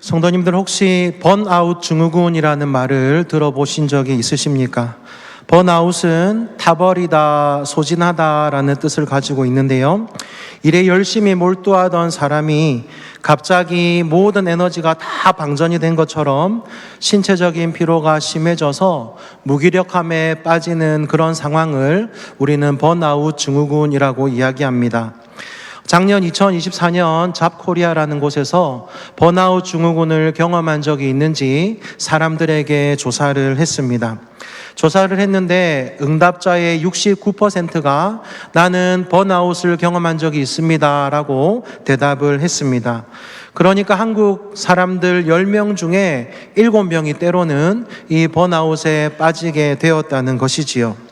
성도님들 혹시 번아웃 증후군이라는 말을 들어보신 적이 있으십니까? 번아웃은 타버리다, 소진하다라는 뜻을 가지고 있는데요. 일에 열심히 몰두하던 사람이 갑자기 모든 에너지가 다 방전이 된 것처럼 신체적인 피로가 심해져서 무기력함에 빠지는 그런 상황을 우리는 번아웃 증후군이라고 이야기합니다. 작년 2024년 잡코리아라는 곳에서 번아웃 증후군을 경험한 적이 있는지 사람들에게 조사를 했습니다. 조사를 했는데 응답자의 69%가 나는 번아웃을 경험한 적이 있습니다. 라고 대답을 했습니다. 그러니까 한국 사람들 10명 중에 7명이 때로는 이 번아웃에 빠지게 되었다는 것이지요.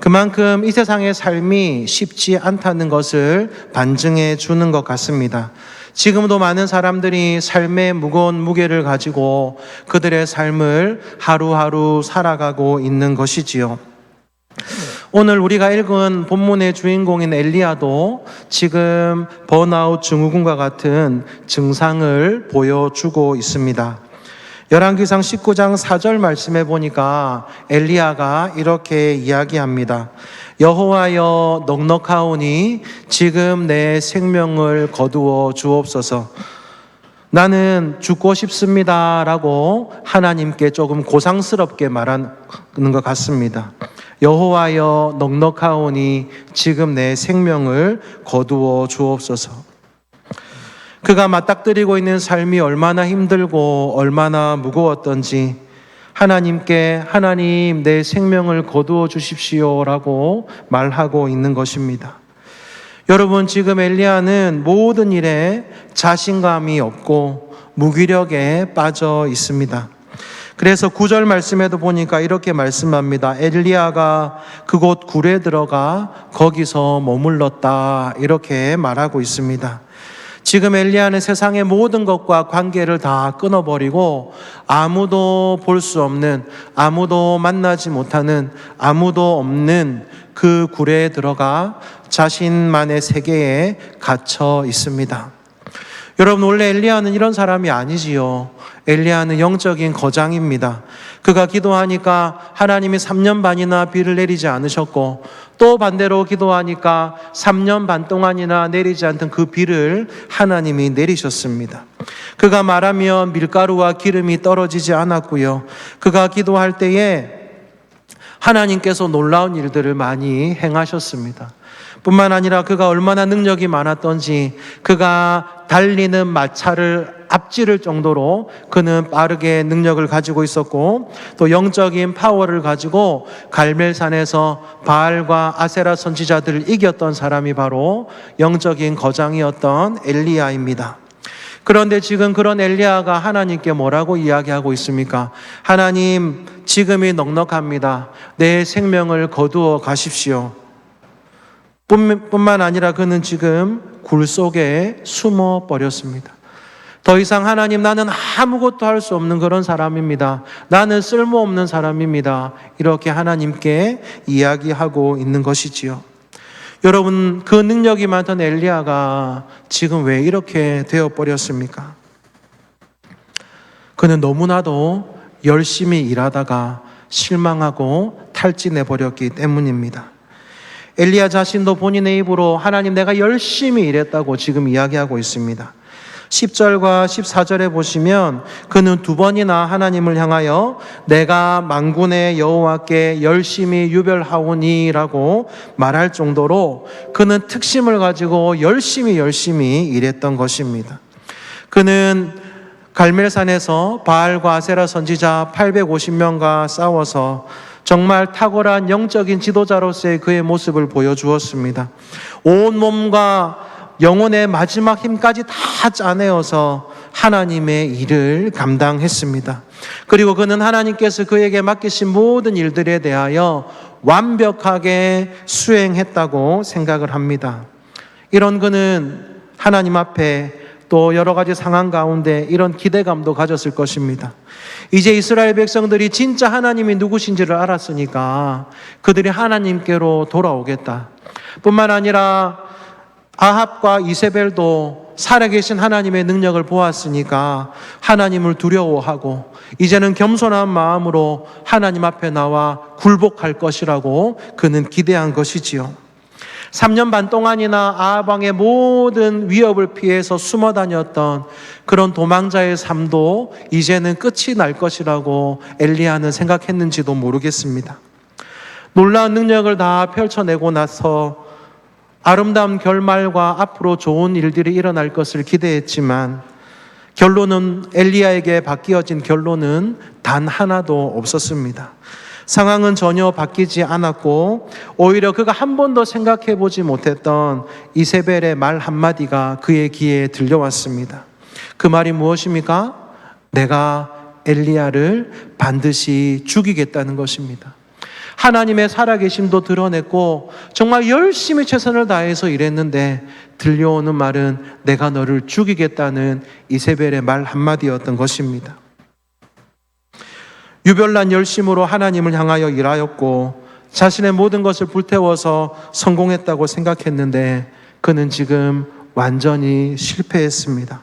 그만큼 이 세상의 삶이 쉽지 않다는 것을 반증해 주는 것 같습니다. 지금도 많은 사람들이 삶의 무거운 무게를 가지고 그들의 삶을 하루하루 살아가고 있는 것이지요. 오늘 우리가 읽은 본문의 주인공인 엘리야도 지금 번아웃 증후군과 같은 증상을 보여주고 있습니다. 열왕기상 19장 4절 말씀해 보니까 엘리야가 이렇게 이야기합니다. 여호와여 넉넉하오니 지금 내 생명을 거두어 주옵소서. 나는 죽고 싶습니다라고 하나님께 조금 고상스럽게 말하는 것 같습니다. 여호와여 넉넉하오니 지금 내 생명을 거두어 주옵소서. 그가 맞닥뜨리고 있는 삶이 얼마나 힘들고 얼마나 무거웠던지 하나님께 하나님 내 생명을 거두어 주십시오라고 말하고 있는 것입니다. 여러분 지금 엘리야는 모든 일에 자신감이 없고 무기력에 빠져 있습니다. 그래서 구절 말씀에도 보니까 이렇게 말씀합니다. 엘리야가 그곳 굴에 들어가 거기서 머물렀다. 이렇게 말하고 있습니다. 지금 엘리야는 세상의 모든 것과 관계를 다 끊어버리고 아무도 볼 수 없는, 아무도 만나지 못하는, 아무도 없는 그 굴에 들어가 자신만의 세계에 갇혀 있습니다. 여러분, 원래 엘리야는 이런 사람이 아니지요. 엘리야는 영적인 거장입니다. 그가 기도하니까 하나님이 3년 반이나 비를 내리지 않으셨고 또 반대로 기도하니까 3년 반 동안이나 내리지 않던 그 비를 하나님이 내리셨습니다. 그가 말하면 밀가루와 기름이 떨어지지 않았고요. 그가 기도할 때에 하나님께서 놀라운 일들을 많이 행하셨습니다. 뿐만 아니라 그가 얼마나 능력이 많았던지 그가 달리는 마차를 앞지를 정도로 그는 빠르게 능력을 가지고 있었고 또 영적인 파워를 가지고 갈멜산에서 바알과 아세라 선지자들을 이겼던 사람이 바로 영적인 거장이었던 엘리야입니다. 그런데 지금 그런 엘리야가 하나님께 뭐라고 이야기하고 있습니까? 하나님, 지금이 넉넉합니다. 내 생명을 거두어 가십시오. 뿐만 아니라 그는 지금 굴 속에 숨어 버렸습니다. 더 이상 하나님 나는 아무것도 할 수 없는 그런 사람입니다. 나는 쓸모없는 사람입니다. 이렇게 하나님께 이야기하고 있는 것이지요. 여러분 그 능력이 많던 엘리야가 지금 왜 이렇게 되어 버렸습니까? 그는 너무나도 열심히 일하다가 실망하고 탈진해 버렸기 때문입니다. 엘리야 자신도 본인의 입으로 하나님 내가 열심히 일했다고 지금 이야기하고 있습니다. 10절과 14절에 보시면 그는 두 번이나 하나님을 향하여 내가 망군의 여호와께 열심히 유별하오니라고 말할 정도로 그는 특심을 가지고 열심히 열심히 일했던 것입니다. 그는 갈멜산에서 바알과 아세라 선지자 850명과 싸워서 정말 탁월한 영적인 지도자로서의 그의 모습을 보여주었습니다. 온 몸과 영혼의 마지막 힘까지 다 짜내어서 하나님의 일을 감당했습니다. 그리고 그는 하나님께서 그에게 맡기신 모든 일들에 대하여 완벽하게 수행했다고 생각을 합니다. 이런 그는 하나님 앞에 또 여러 가지 상황 가운데 이런 기대감도 가졌을 것입니다. 이제 이스라엘 백성들이 진짜 하나님이 누구신지를 알았으니까 그들이 하나님께로 돌아오겠다. 뿐만 아니라 아합과 이세벨도 살아계신 하나님의 능력을 보았으니까 하나님을 두려워하고 이제는 겸손한 마음으로 하나님 앞에 나와 굴복할 것이라고 그는 기대한 것이지요. 3년 반 동안이나 아방의 모든 위협을 피해서 숨어 다녔던 그런 도망자의 삶도 이제는 끝이 날 것이라고 엘리야는 생각했는지도 모르겠습니다. 놀라운 능력을 다 펼쳐내고 나서 아름다운 결말과 앞으로 좋은 일들이 일어날 것을 기대했지만 결론은 엘리야에게 바뀌어진 결론은 단 하나도 없었습니다. 상황은 전혀 바뀌지 않았고 오히려 그가 한 번도 생각해 보지 못했던 이세벨의 말 한마디가 그의 귀에 들려왔습니다. 그 말이 무엇입니까? 내가 엘리야를 반드시 죽이겠다는 것입니다. 하나님의 살아계심도 드러냈고 정말 열심히 최선을 다해서 일했는데 들려오는 말은 내가 너를 죽이겠다는 이세벨의 말 한마디였던 것입니다. 유별난 열심으로 하나님을 향하여 일하였고 자신의 모든 것을 불태워서 성공했다고 생각했는데 그는 지금 완전히 실패했습니다.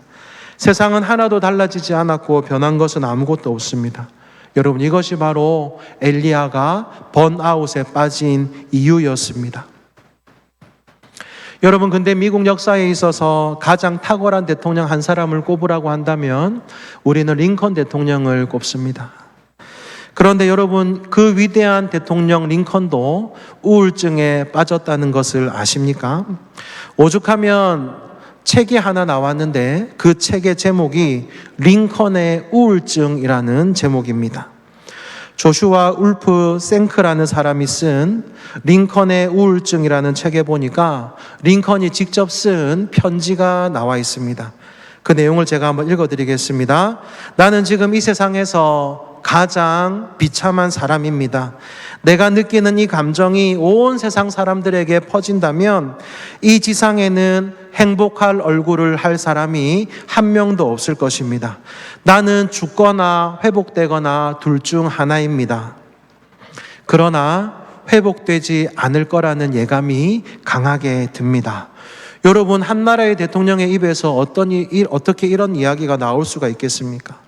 세상은 하나도 달라지지 않았고 변한 것은 아무것도 없습니다. 여러분 이것이 바로 엘리야가 번아웃에 빠진 이유였습니다. 여러분 근데 미국 역사에 있어서 가장 탁월한 대통령 한 사람을 꼽으라고 한다면 우리는 링컨 대통령을 꼽습니다. 그런데 여러분 그 위대한 대통령 링컨도 우울증에 빠졌다는 것을 아십니까? 오죽하면 책이 하나 나왔는데 그 책의 제목이 링컨의 우울증이라는 제목입니다. 조슈아 울프 생크라는 사람이 쓴 링컨의 우울증이라는 책에 보니까 링컨이 직접 쓴 편지가 나와 있습니다. 그 내용을 제가 한번 읽어드리겠습니다. 나는 지금 이 세상에서 가장 비참한 사람입니다. 내가 느끼는 이 감정이 온 세상 사람들에게 퍼진다면 이 지상에는 행복할 얼굴을 할 사람이 한 명도 없을 것입니다. 나는 죽거나 회복되거나 둘 중 하나입니다. 그러나 회복되지 않을 거라는 예감이 강하게 듭니다. 여러분, 한 나라의 대통령의 입에서 어떤 일, 어떻게 이런 이야기가 나올 수가 있겠습니까?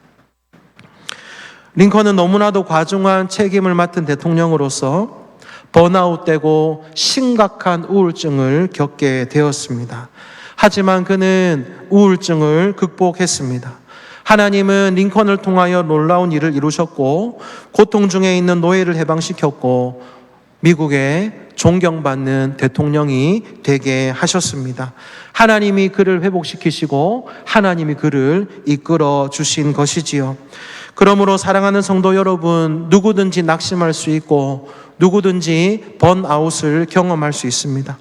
링컨은 너무나도 과중한 책임을 맡은 대통령으로서 번아웃되고 심각한 우울증을 겪게 되었습니다. 하지만 그는 우울증을 극복했습니다. 하나님은 링컨을 통하여 놀라운 일을 이루셨고 고통 중에 있는 노예를 해방시켰고 미국의 존경받는 대통령이 되게 하셨습니다. 하나님이 그를 회복시키시고 하나님이 그를 이끌어 주신 것이지요. 그러므로 사랑하는 성도 여러분, 누구든지 낙심할 수 있고 누구든지 번아웃을 경험할 수 있습니다.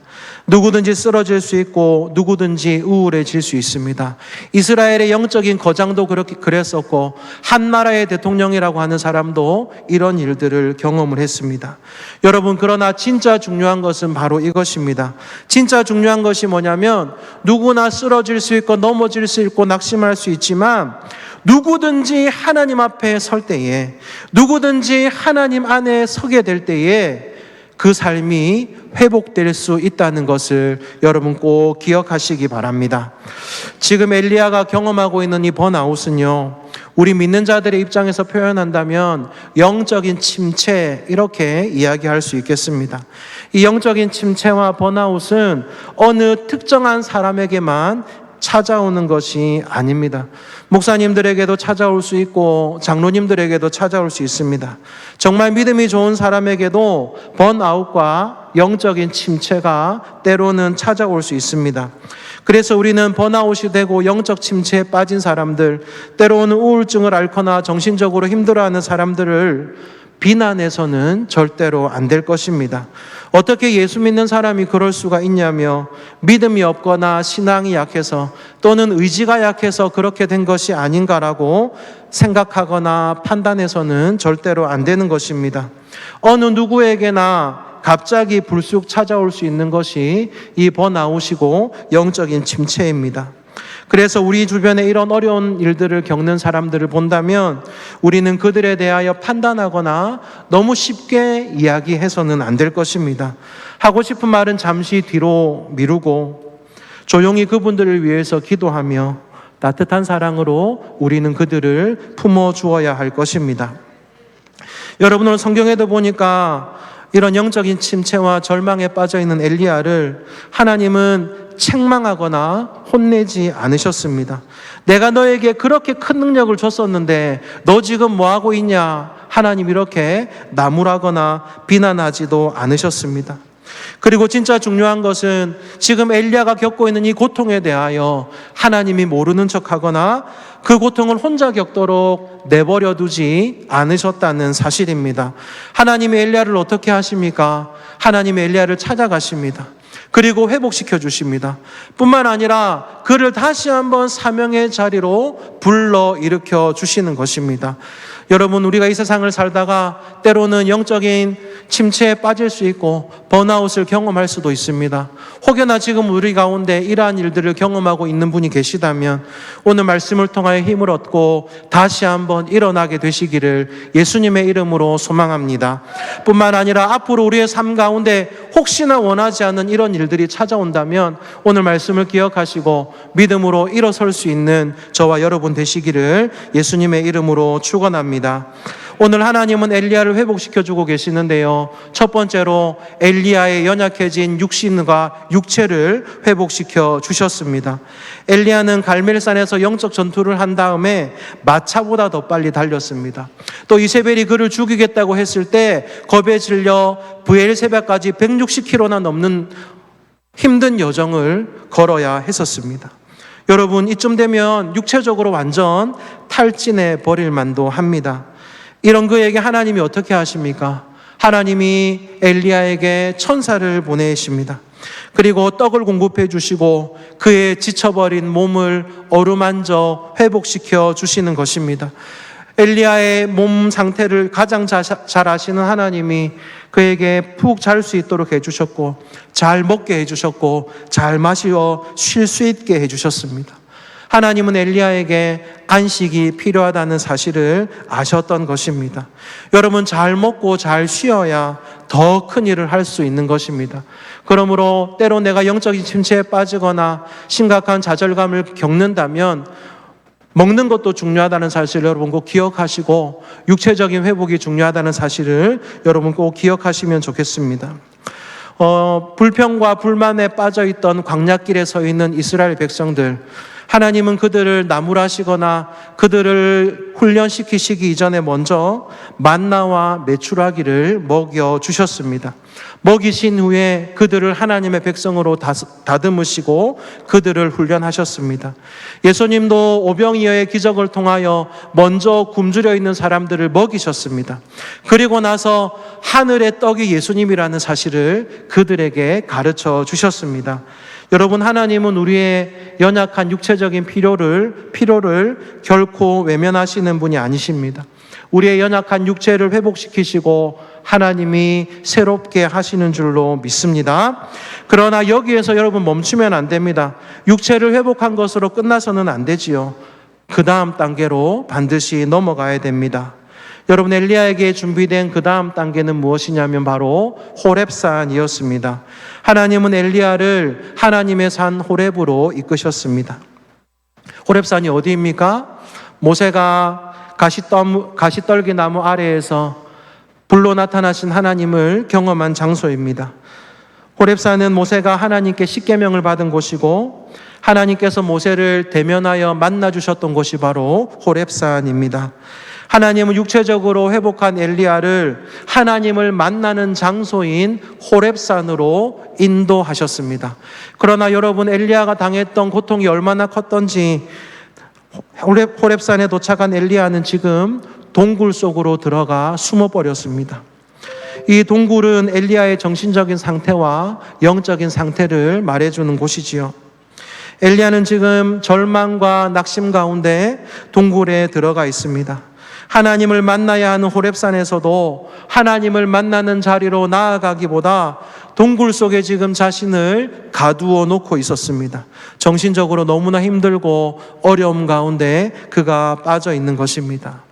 누구든지 쓰러질 수 있고 누구든지 우울해질 수 있습니다. 이스라엘의 영적인 거장도 그렇게 그랬었고 한 나라의 대통령이라고 하는 사람도 이런 일들을 경험을 했습니다. 여러분 그러나 진짜 중요한 것은 바로 이것입니다. 진짜 중요한 것이 뭐냐면 누구나 쓰러질 수 있고 넘어질 수 있고 낙심할 수 있지만 누구든지 하나님 앞에 설 때에, 누구든지 하나님 안에 서게 될 때에 그 삶이 회복될 수 있다는 것을 여러분 꼭 기억하시기 바랍니다. 지금 엘리야가 경험하고 있는 이 번아웃은요, 우리 믿는 자들의 입장에서 표현한다면 영적인 침체, 이렇게 이야기할 수 있겠습니다. 이 영적인 침체와 번아웃은 어느 특정한 사람에게만 찾아오는 것이 아닙니다. 목사님들에게도 찾아올 수 있고 장로님들에게도 찾아올 수 있습니다. 정말 믿음이 좋은 사람에게도 번아웃과 영적인 침체가 때로는 찾아올 수 있습니다. 그래서 우리는 번아웃이 되고 영적 침체에 빠진 사람들, 때로는 우울증을 앓거나 정신적으로 힘들어하는 사람들을 비난해서는 절대로 안 될 것입니다. 어떻게 예수 믿는 사람이 그럴 수가 있냐며 믿음이 없거나 신앙이 약해서 또는 의지가 약해서 그렇게 된 것이 아닌가라고 생각하거나 판단해서는 절대로 안 되는 것입니다. 어느 누구에게나 갑자기 불쑥 찾아올 수 있는 것이 이 번아웃이고 영적인 침체입니다. 그래서 우리 주변에 이런 어려운 일들을 겪는 사람들을 본다면 우리는 그들에 대하여 판단하거나 너무 쉽게 이야기해서는 안 될 것입니다. 하고 싶은 말은 잠시 뒤로 미루고 조용히 그분들을 위해서 기도하며 따뜻한 사랑으로 우리는 그들을 품어 주어야 할 것입니다. 여러분 오늘 성경에도 보니까 이런 영적인 침체와 절망에 빠져 있는 엘리야를 하나님은 책망하거나 혼내지 않으셨습니다. 내가 너에게 그렇게 큰 능력을 줬었는데 너 지금 뭐 하고 있냐? 하나님 이렇게 나무라거나 비난하지도 않으셨습니다. 그리고 진짜 중요한 것은 지금 엘리야가 겪고 있는 이 고통에 대하여 하나님이 모르는 척하거나 그 고통을 혼자 겪도록 내버려 두지 않으셨다는 사실입니다. 하나님이 엘리야를 어떻게 하십니까? 하나님이 엘리야를 찾아가십니다. 그리고 회복시켜 주십니다. 뿐만 아니라 그를 다시 한번 사명의 자리로 불러 일으켜 주시는 것입니다. 여러분, 우리가 이 세상을 살다가 때로는 영적인 침체에 빠질 수 있고 번아웃을 경험할 수도 있습니다. 혹여나 지금 우리 가운데 이러한 일들을 경험하고 있는 분이 계시다면 오늘 말씀을 통하여 힘을 얻고 다시 한번 일어나게 되시기를 예수님의 이름으로 소망합니다. 뿐만 아니라 앞으로 우리의 삶 가운데 혹시나 원하지 않는 이런 일들이 찾아온다면 오늘 말씀을 기억하시고 믿음으로 일어설 수 있는 저와 여러분 되시기를 예수님의 이름으로 축원합니다. 오늘 하나님은 엘리야를 회복시켜 주고 계시는데요. 첫 번째로 엘리야의 연약해진 육신과 육체를 회복시켜 주셨습니다. 엘리야는 갈멜산에서 영적 전투를 한 다음에 마차보다 더 빨리 달렸습니다. 또 이세벨이 그를 죽이겠다고 했을 때 겁에 질려 브엘세바까지 160km나 넘는 힘든 여정을 걸어야 했었습니다. 여러분, 이쯤 되면 육체적으로 완전 탈진해 버릴 만도 합니다. 이런 그에게 하나님이 어떻게 하십니까? 하나님이 엘리야에게 천사를 보내십니다. 그리고 떡을 공급해 주시고 그의 지쳐버린 몸을 어루만져 회복시켜 주시는 것입니다. 엘리야의 몸 상태를 가장 잘 아시는 하나님이 그에게 푹 잘 수 있도록 해주셨고, 잘 먹게 해주셨고, 잘 마시어 쉴 수 있게 해주셨습니다. 하나님은 엘리야에게 안식이 필요하다는 사실을 아셨던 것입니다. 여러분 잘 먹고 잘 쉬어야 더 큰 일을 할 수 있는 것입니다. 그러므로 때로 내가 영적인 침체에 빠지거나 심각한 좌절감을 겪는다면 먹는 것도 중요하다는 사실을 여러분 꼭 기억하시고 육체적인 회복이 중요하다는 사실을 여러분 꼭 기억하시면 좋겠습니다. 어, 불평과 불만에 빠져 있던 광야길에 서 있는 이스라엘 백성들 하나님은 그들을 나무라시거나 그들을 훈련시키시기 이전에 먼저 만나와 메추라기를 먹여 주셨습니다. 먹이신 후에 그들을 하나님의 백성으로 다듬으시고 그들을 훈련하셨습니다. 예수님도 오병이어의 기적을 통하여 먼저 굶주려 있는 사람들을 먹이셨습니다. 그리고 나서 하늘의 떡이 예수님이라는 사실을 그들에게 가르쳐 주셨습니다. 여러분 하나님은 우리의 연약한 육체적인 필요를 필요를 결코 외면하시는 분이 아니십니다. 우리의 연약한 육체를 회복시키시고 하나님이 새롭게 하시는 줄로 믿습니다. 그러나 여기에서 여러분 멈추면 안 됩니다. 육체를 회복한 것으로 끝나서는 안 되지요. 그 다음 단계로 반드시 넘어가야 됩니다. 여러분 엘리야에게 준비된 그 다음 단계는 무엇이냐면 바로 호렙산이었습니다. 하나님은 엘리야를 하나님의 산 호렙으로 이끄셨습니다. 호렙산이 어디입니까? 모세가 가시떨, 가시떨 기 나무 아래에서 불로 나타나신 하나님을 경험한 장소입니다. 호렙산은 모세가 하나님께 십계명을 받은 곳이고 하나님께서 모세를 대면하여 만나 주셨던 곳이 바로 호렙산입니다. 하나님은 육체적으로 회복한 엘리야를 하나님을 만나는 장소인 호렙산으로 인도하셨습니다. 그러나 여러분 엘리야가 당했던 고통이 얼마나 컸던지 호렙, 산에 도착한 엘리야는 지금 동굴 속으로 들어가 숨어 버렸습니다. 이 동굴은 엘리야의 정신적인 상태와 영적인 상태를 말해주는 곳이지요. 엘리야는 지금 절망과 낙심 가운데 동굴에 들어가 있습니다. 하나님을 만나야 하는 호렙산에서도 하나님을 만나는 자리로 나아가기보다 동굴 속에 지금 자신을 가두어 놓고 있었습니다. 정신적으로 너무나 힘들고 어려움 가운데 그가 빠져 있는 것입니다.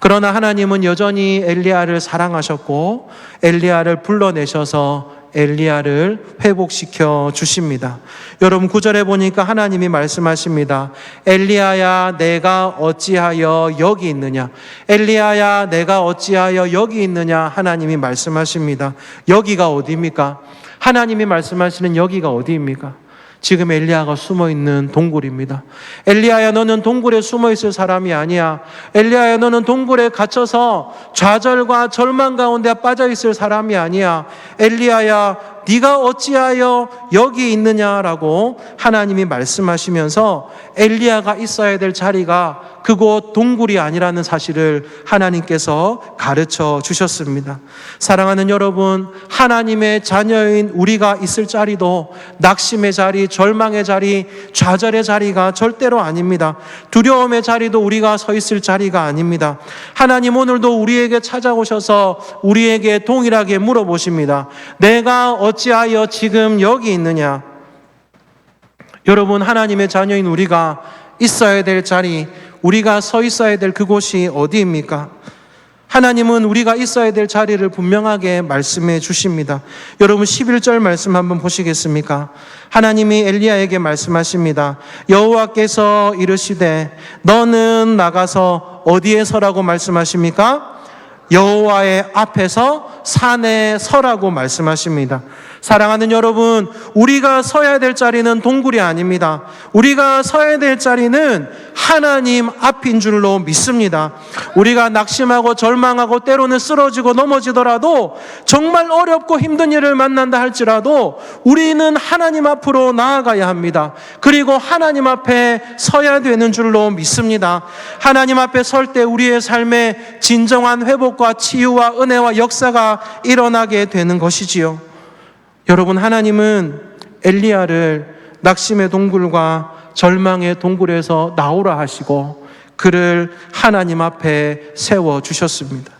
그러나 하나님은 여전히 엘리야를 사랑하셨고 엘리야를 불러내셔서 엘리야를 회복시켜 주십니다. 여러분 구절에 보니까 하나님이 말씀하십니다. 엘리야야 내가 어찌하여 여기 있느냐? 엘리야야 내가 어찌하여 여기 있느냐? 하나님이 말씀하십니다. 여기가 어디입니까? 하나님이 말씀하시는 여기가 어디입니까? 지금 엘리야가 숨어 있는 동굴입니다. 엘리야야 너는 동굴에 숨어 있을 사람이 아니야. 엘리야야 너는 동굴에 갇혀서 좌절과 절망 가운데 빠져 있을 사람이 아니야. 엘리야야 네가 어찌하여 여기 있느냐라고 하나님이 말씀하시면서 엘리야가 있어야 될 자리가 그곳 동굴이 아니라는 사실을 하나님께서 가르쳐 주셨습니다. 사랑하는 여러분, 하나님의 자녀인 우리가 있을 자리도 낙심의 자리, 절망의 자리, 좌절의 자리가 절대로 아닙니다. 두려움의 자리도 우리가 서 있을 자리가 아닙니다. 하나님 오늘도 우리에게 찾아오셔서 우리에게 동일하게 물어보십니다. 내가 어찌하여 지금 여기 있느냐? 여러분, 하나님의 자녀인 우리가 있어야 될 자리, 우리가 서 있어야 될 그곳이 어디입니까? 하나님은 우리가 있어야 될 자리를 분명하게 말씀해 주십니다. 여러분 11절 말씀 한번 보시겠습니까? 하나님이 엘리야에게 말씀하십니다. 여호와께서 이르시되 너는 나가서 어디에 서라고 말씀하십니까? 여호와의 앞에서 산에 서라고 말씀하십니다. 사랑하는 여러분, 우리가 서야 될 자리는 동굴이 아닙니다. 우리가 서야 될 자리는 하나님 앞인 줄로 믿습니다. 우리가 낙심하고 절망하고 때로는 쓰러지고 넘어지더라도 정말 어렵고 힘든 일을 만난다 할지라도 우리는 하나님 앞으로 나아가야 합니다. 그리고 하나님 앞에 서야 되는 줄로 믿습니다. 하나님 앞에 설 때 우리의 삶에 진정한 회복과 치유와 은혜와 역사가 일어나게 되는 것이지요. 여러분 하나님은 엘리야를 낙심의 동굴과 절망의 동굴에서 나오라 하시고 그를 하나님 앞에 세워 주셨습니다.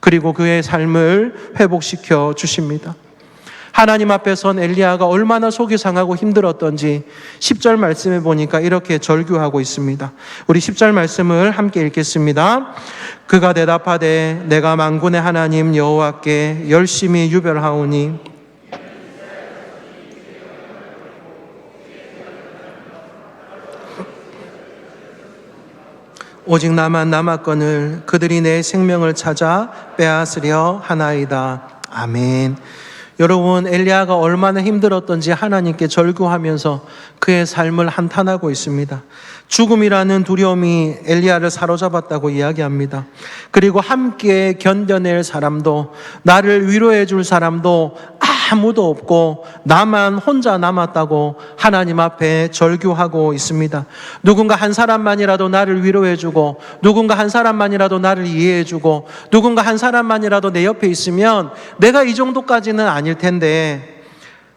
그리고 그의 삶을 회복시켜 주십니다. 하나님 앞에 선 엘리야가 얼마나 속이 상하고 힘들었던지 10절 말씀에 보니까 이렇게 절규하고 있습니다. 우리 10절 말씀을 함께 읽겠습니다. 그가 대답하되 내가 만군의 하나님 여호와께 열심히 유별하오니 오직 나만 남았건을 그들이 내 생명을 찾아 빼앗으려 하나이다. 아멘. 여러분 엘리야가 얼마나 힘들었던지 하나님께 절규하면서 그의 삶을 한탄하고 있습니다. 죽음이라는 두려움이 엘리야를 사로잡았다고 이야기합니다. 그리고 함께 견뎌낼 사람도 나를 위로해 줄 사람도 아무도 없고 나만 혼자 남았다고 하나님 앞에 절규하고 있습니다. 누군가 한 사람만이라도 나를 위로해 주고 누군가 한 사람만이라도 나를 이해해 주고 누군가 한 사람만이라도 내 옆에 있으면 내가 이 정도까지는 아닐 텐데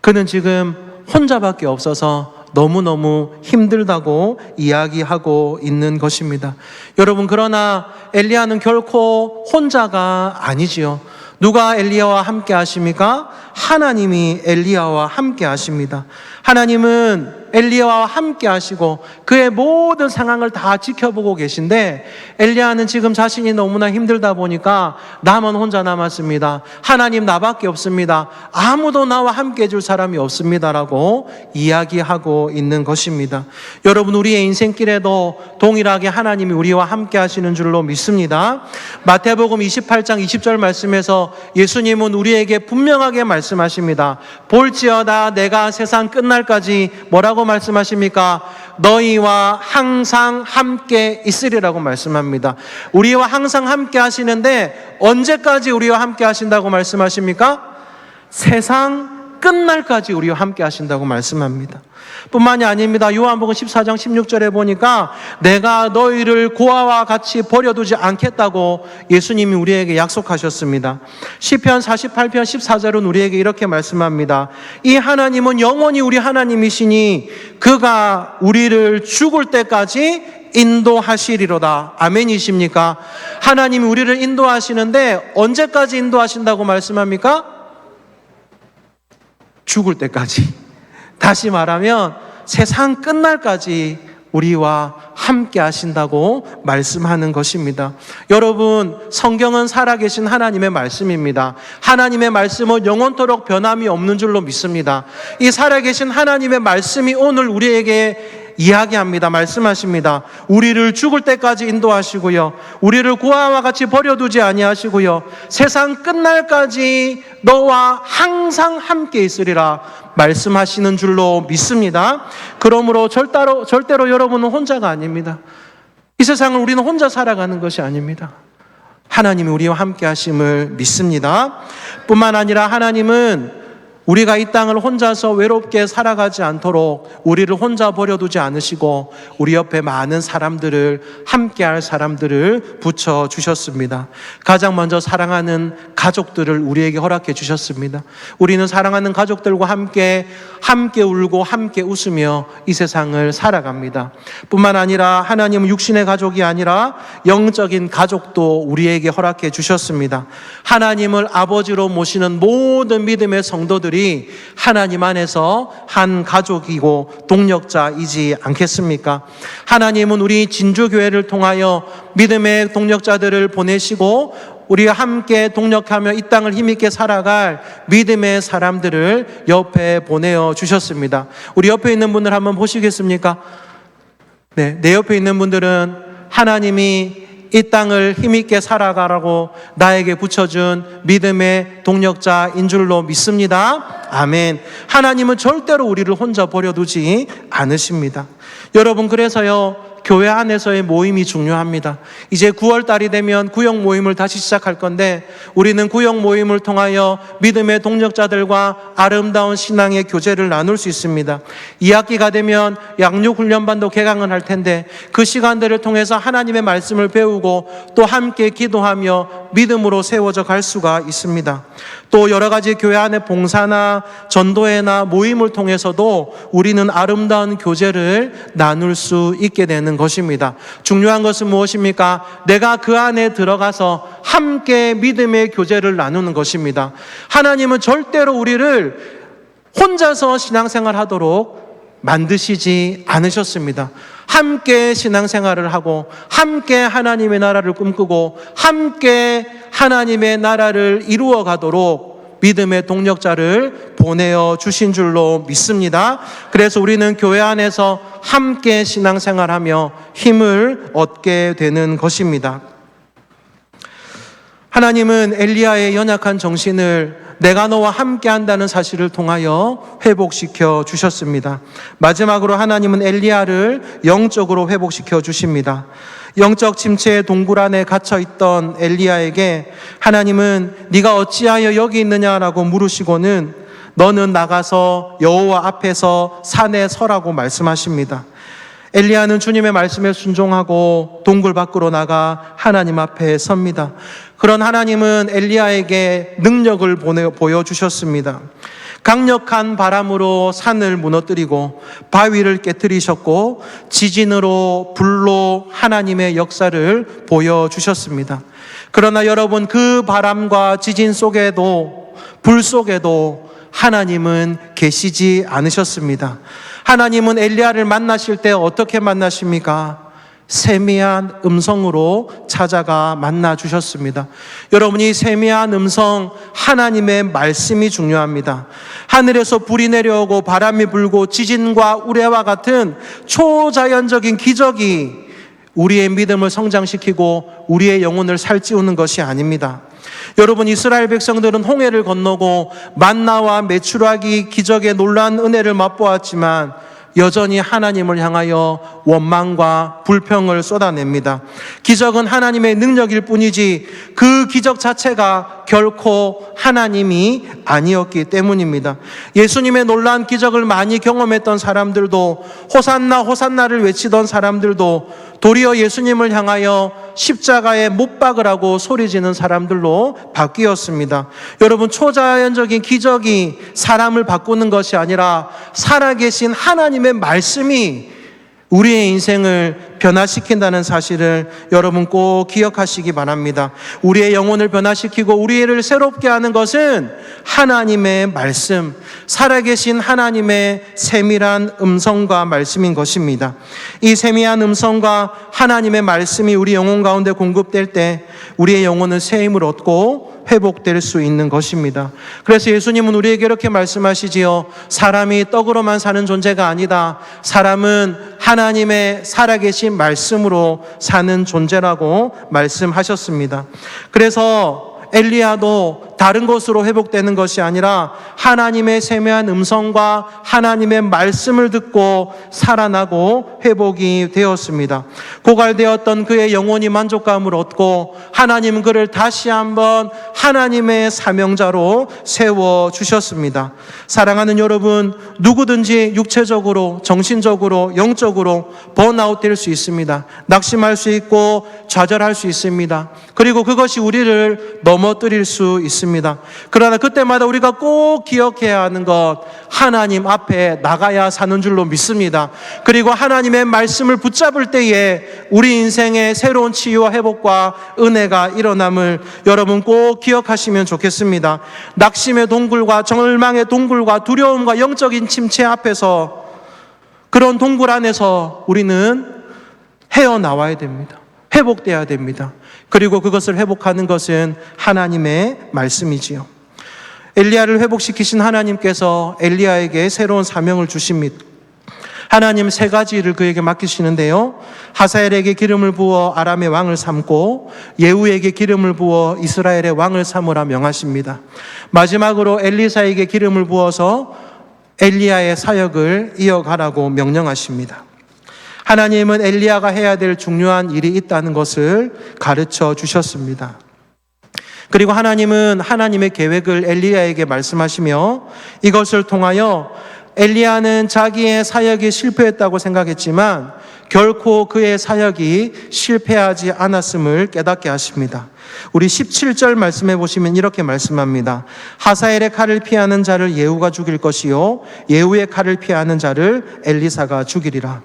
그는 지금 혼자밖에 없어서 너무너무 힘들다고 이야기하고 있는 것입니다. 여러분, 그러나 엘리야는 결코 혼자가 아니지요. 누가 엘리야와 함께 하십니까? 하나님이 엘리야와 함께 하십니다. 하나님은 엘리야와 함께 하시고 그의 모든 상황을 다 지켜보고 계신데 엘리야는 지금 자신이 너무나 힘들다 보니까 나만 혼자 남았습니다. 하나님 나밖에 없습니다. 아무도 나와 함께 해줄 사람이 없습니다라고 이야기하고 있는 것입니다. 여러분 우리의 인생길에도 동일하게 하나님이 우리와 함께 하시는 줄로 믿습니다. 마태복음 28장 20절 말씀에서 예수님은 우리에게 분명하게 말씀하십니다. 볼지어다 내가 세상 끝날까지 뭐라고 말씀하십니까? 너희와 항상 함께 있으리라고 말씀합니다. 우리와 항상 함께 하시는데 언제까지 우리와 함께 하신다고 말씀하십니까? 세상 끝날까지 우리와 함께 하신다고 말씀합니다. 뿐만이 아닙니다. 요한복음 14장 16절에 보니까 내가 너희를 고아와 같이 버려두지 않겠다고 예수님이 우리에게 약속하셨습니다. 시편 48편 14절은 우리에게 이렇게 말씀합니다. 이 하나님은 영원히 우리 하나님이시니 그가 우리를 죽을 때까지 인도하시리로다. 아멘이십니까? 하나님이 우리를 인도하시는데 언제까지 인도하신다고 말씀합니까? 죽을 때까지. 다시 말하면 세상 끝날까지 우리와 함께 하신다고 말씀하는 것입니다. 여러분, 성경은 살아계신 하나님의 말씀입니다. 하나님의 말씀은 영원토록 변함이 없는 줄로 믿습니다. 이 살아계신 하나님의 말씀이 오늘 우리에게 이야기합니다. 말씀하십니다. 우리를 죽을 때까지 인도하시고요. 우리를 구하와 같이 버려두지 아니하시고요. 세상 끝날까지 너와 항상 함께 있으리라 말씀하시는 줄로 믿습니다. 그러므로 절대로 절대로 여러분은 혼자가 아닙니다. 이 세상을 우리는 혼자 살아가는 것이 아닙니다. 하나님이 우리와 함께 하심을 믿습니다. 뿐만 아니라 하나님은 우리가 이 땅을 혼자서 외롭게 살아가지 않도록 우리를 혼자 버려두지 않으시고 우리 옆에 많은 사람들을 함께할 사람들을 붙여 주셨습니다. 가장 먼저 사랑하는 가족들을 우리에게 허락해 주셨습니다. 우리는 사랑하는 가족들과 함께 함께 울고 함께 웃으며 이 세상을 살아갑니다. 뿐만 아니라 하나님은 육신의 가족이 아니라 영적인 가족도 우리에게 허락해 주셨습니다. 하나님을 아버지로 모시는 모든 믿음의 성도들이 하나님 안에서 한 가족이고 동력자이지 않겠습니까? 하나님은 우리 진주교회를 통하여 믿음의 동력자들을 보내시고 우리가 함께 동력하며 이 땅을 힘있게 살아갈 믿음의 사람들을 옆에 보내어 주셨습니다. 우리 옆에 있는 분들 한번 보시겠습니까? 네, 내 옆에 있는 분들은 하나님이 이 땅을 힘있게 살아가라고 나에게 붙여준 믿음의 동력자인 줄로 믿습니다. 아멘. 하나님은 절대로 우리를 혼자 버려두지 않으십니다. 여러분, 그래서요, 교회 안에서의 모임이 중요합니다. 이제 9월 달이 되면 구역 모임을 다시 시작할 건데 우리는 구역 모임을 통하여 믿음의 동력자들과 아름다운 신앙의 교제를 나눌 수 있습니다. 2학기가 되면 양육 훈련반도 개강을 할 텐데 그 시간들을 통해서 하나님의 말씀을 배우고 또 함께 기도하며 믿음으로 세워져 갈 수가 있습니다. 또 여러 가지 교회 안의 봉사나 전도회나 모임을 통해서도 우리는 아름다운 교제를 나눌 수 있게 되는 것입니다. 중요한 것은 무엇입니까? 내가 그 안에 들어가서 함께 믿음의 교제를 나누는 것입니다. 하나님은 절대로 우리를 혼자서 신앙생활 하도록 만드시지 않으셨습니다. 함께 신앙생활을 하고 함께 하나님의 나라를 꿈꾸고 함께 하나님의 나라를 이루어 가도록 믿음의 동력자를 보내어 주신 줄로 믿습니다. 그래서 우리는 교회 안에서 함께 신앙생활하며 힘을 얻게 되는 것입니다. 하나님은 엘리야의 연약한 정신을 내가 너와 함께 한다는 사실을 통하여 회복시켜 주셨습니다. 마지막으로 하나님은 엘리야를 영적으로 회복시켜 주십니다. 영적 침체의 동굴 안에 갇혀 있던 엘리야에게 하나님은 네가 어찌하여 여기 있느냐라고 물으시고는 너는 나가서 여호와 앞에서 산에 서라고 말씀하십니다. 엘리야는 주님의 말씀에 순종하고 동굴 밖으로 나가 하나님 앞에 섭니다. 그런 하나님은 엘리야에게 능력을 보여 주셨습니다. 강력한 바람으로 산을 무너뜨리고 바위를 깨뜨리셨고 지진으로 불로 하나님의 역사를 보여 주셨습니다. 그러나 여러분 그 바람과 지진 속에도 불 속에도 하나님은 계시지 않으셨습니다. 하나님은 엘리야를 만나실 때 어떻게 만나십니까? 세미한 음성으로 찾아가 만나 주셨습니다. 여러분이 세미한 음성 하나님의 말씀이 중요합니다. 하늘에서 불이 내려오고 바람이 불고 지진과 우레와 같은 초자연적인 기적이 우리의 믿음을 성장시키고 우리의 영혼을 살찌우는 것이 아닙니다. 여러분 이스라엘 백성들은 홍해를 건너고 만나와 메추라기 기적의 놀란 은혜를 맛보았지만 여전히 하나님을 향하여 원망과 불평을 쏟아냅니다. 기적은 하나님의 능력일 뿐이지 그 기적 자체가 결코 하나님이 아니었기 때문입니다. 예수님의 놀란 기적을 많이 경험했던 사람들도 호산나 호산나를 외치던 사람들도 도리어 예수님을 향하여 십자가에 못 박으라고 소리 지는 사람들로 바뀌었습니다. 여러분, 초자연적인 기적이 사람을 바꾸는 것이 아니라 살아계신 하나님의 말씀이 우리의 인생을 변화시킨다는 사실을 여러분 꼭 기억하시기 바랍니다. 우리의 영혼을 변화시키고 우리를 새롭게 하는 것은 하나님의 말씀, 살아계신 하나님의 세밀한 음성과 말씀인 것입니다. 이 세밀한 음성과 하나님의 말씀이 우리 영혼 가운데 공급될 때 우리의 영혼은 새 힘을 얻고 회복될 수 있는 것입니다. 그래서 예수님은 우리에게 이렇게 말씀하시지요. 사람이 떡으로만 사는 존재가 아니다. 사람은 하나님의 살아계신 말씀으로 사는 존재라고 말씀하셨습니다. 그래서 엘리야도 다른 것으로 회복되는 것이 아니라 하나님의 세미한 음성과 하나님의 말씀을 듣고 살아나고 회복이 되었습니다. 고갈되었던 그의 영혼이 만족감을 얻고 하나님 그를 다시 한번 하나님의 사명자로 세워 주셨습니다. 사랑하는 여러분, 누구든지 육체적으로, 정신적으로, 영적으로 번아웃 될 수 있습니다. 낙심할 수 있고 좌절할 수 있습니다. 그리고 그것이 우리를 넘어뜨릴 수 있습니다. 그러나 그때마다 우리가 꼭 기억해야 하는 것, 하나님 앞에 나가야 사는 줄로 믿습니다. 그리고 하나님의 말씀을 붙잡을 때에 우리 인생의 새로운 치유와 회복과 은혜가 일어남을 여러분 꼭 기억하시면 좋겠습니다. 낙심의 동굴과 절망의 동굴과 두려움과 영적인 침체 앞에서 그런 동굴 안에서 우리는 헤어나와야 됩니다. 회복돼야 됩니다. 그리고 그것을 회복하는 것은 하나님의 말씀이지요. 엘리야를 회복시키신 하나님께서 엘리야에게 새로운 사명을 주십니다. 하나님 세 가지를 그에게 맡기시는데요. 하사엘에게 기름을 부어 아람의 왕을 삼고 예후에게 기름을 부어 이스라엘의 왕을 삼으라 명하십니다. 마지막으로 엘리사에게 기름을 부어서 엘리야의 사역을 이어가라고 명령하십니다. 하나님은 엘리야가 해야 될 중요한 일이 있다는 것을 가르쳐 주셨습니다. 그리고 하나님은 하나님의 계획을 엘리야에게 말씀하시며 이것을 통하여 엘리야는 자기의 사역이 실패했다고 생각했지만 결코 그의 사역이 실패하지 않았음을 깨닫게 하십니다. 우리 17절 말씀해 보시면 이렇게 말씀합니다. 하사엘의 칼을 피하는 자를 예후가 죽일 것이요 예후의 칼을 피하는 자를 엘리사가 죽이리라.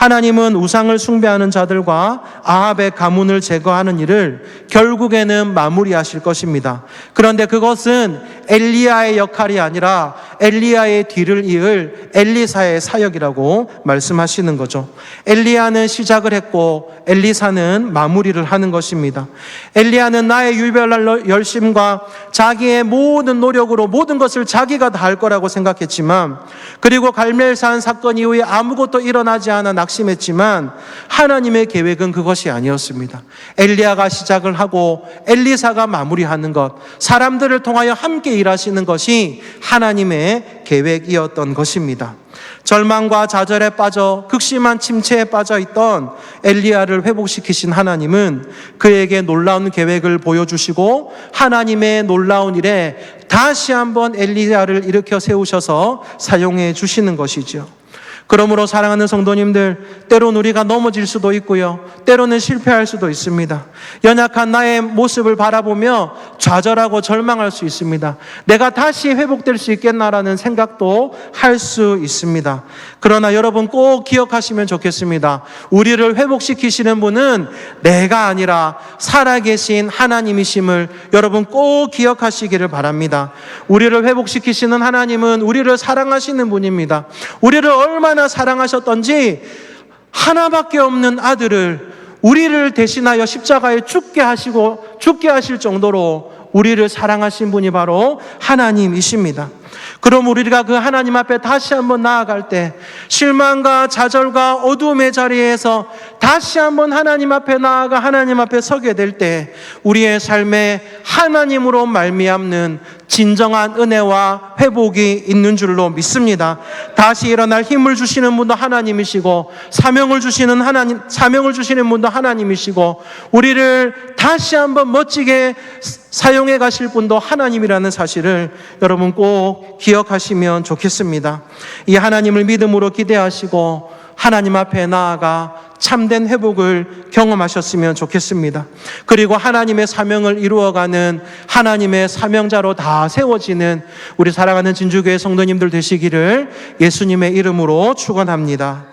하나님은 우상을 숭배하는 자들과 아합의 가문을 제거하는 일을 결국에는 마무리하실 것입니다. 그런데 그것은 엘리야의 역할이 아니라 엘리야의 뒤를 이을 엘리사의 사역이라고 말씀하시는 거죠. 엘리야는 시작을 했고 엘리사는 마무리를 하는 것입니다. 엘리야는 나의 유별날 열심과 자기의 모든 노력으로 모든 것을 자기가 다 할 거라고 생각했지만 그리고 갈멜산 사건 이후에 아무것도 일어나지 않아 낙 심했지만 하나님의 계획은 그것이 아니었습니다. 엘리야가 시작을 하고 엘리사가 마무리하는 것, 사람들을 통하여 함께 일하시는 것이 하나님의 계획이었던 것입니다. 절망과 좌절에 빠져 극심한 침체에 빠져 있던 엘리야를 회복시키신 하나님은 그에게 놀라운 계획을 보여주시고 하나님의 놀라운 일에 다시 한번 엘리야를 일으켜 세우셔서 사용해 주시는 것이죠. 그러므로 사랑하는 성도님들, 때론 우리가 넘어질 수도 있고요. 때로는 실패할 수도 있습니다. 연약한 나의 모습을 바라보며 좌절하고 절망할 수 있습니다. 내가 다시 회복될 수 있겠나라는 생각도 할 수 있습니다. 그러나 여러분 꼭 기억하시면 좋겠습니다. 우리를 회복시키시는 분은 내가 아니라 살아계신 하나님이심을 여러분 꼭 기억하시기를 바랍니다. 우리를 회복시키시는 하나님은 우리를 사랑하시는 분입니다. 우리를 얼마나 사랑하셨던지 하나밖에 없는 아들을 우리를 대신하여 십자가에 죽게 하시고 죽게 하실 정도로 우리를 사랑하신 분이 바로 하나님이십니다. 그럼 우리가 그 하나님 앞에 다시 한번 나아갈 때 실망과 좌절과 어두움의 자리에서 다시 한번 하나님 앞에 나아가 하나님 앞에 서게 될 때 우리의 삶에 하나님으로 말미암는 진정한 은혜와 회복이 있는 줄로 믿습니다. 다시 일어날 힘을 주시는 분도 하나님이시고 사명을 주시는 하나님 사명을 주시는 분도 하나님이시고 우리를 다시 한번 멋지게 사용해 가실 분도 하나님이라는 사실을 여러분 꼭 기억하시면 좋겠습니다. 이 하나님을 믿음으로 기대하시고 하나님 앞에 나아가 참된 회복을 경험하셨으면 좋겠습니다. 그리고 하나님의 사명을 이루어가는 하나님의 사명자로 다 세워지는 우리 사랑하는 진주교회 성도님들 되시기를 예수님의 이름으로 축원합니다.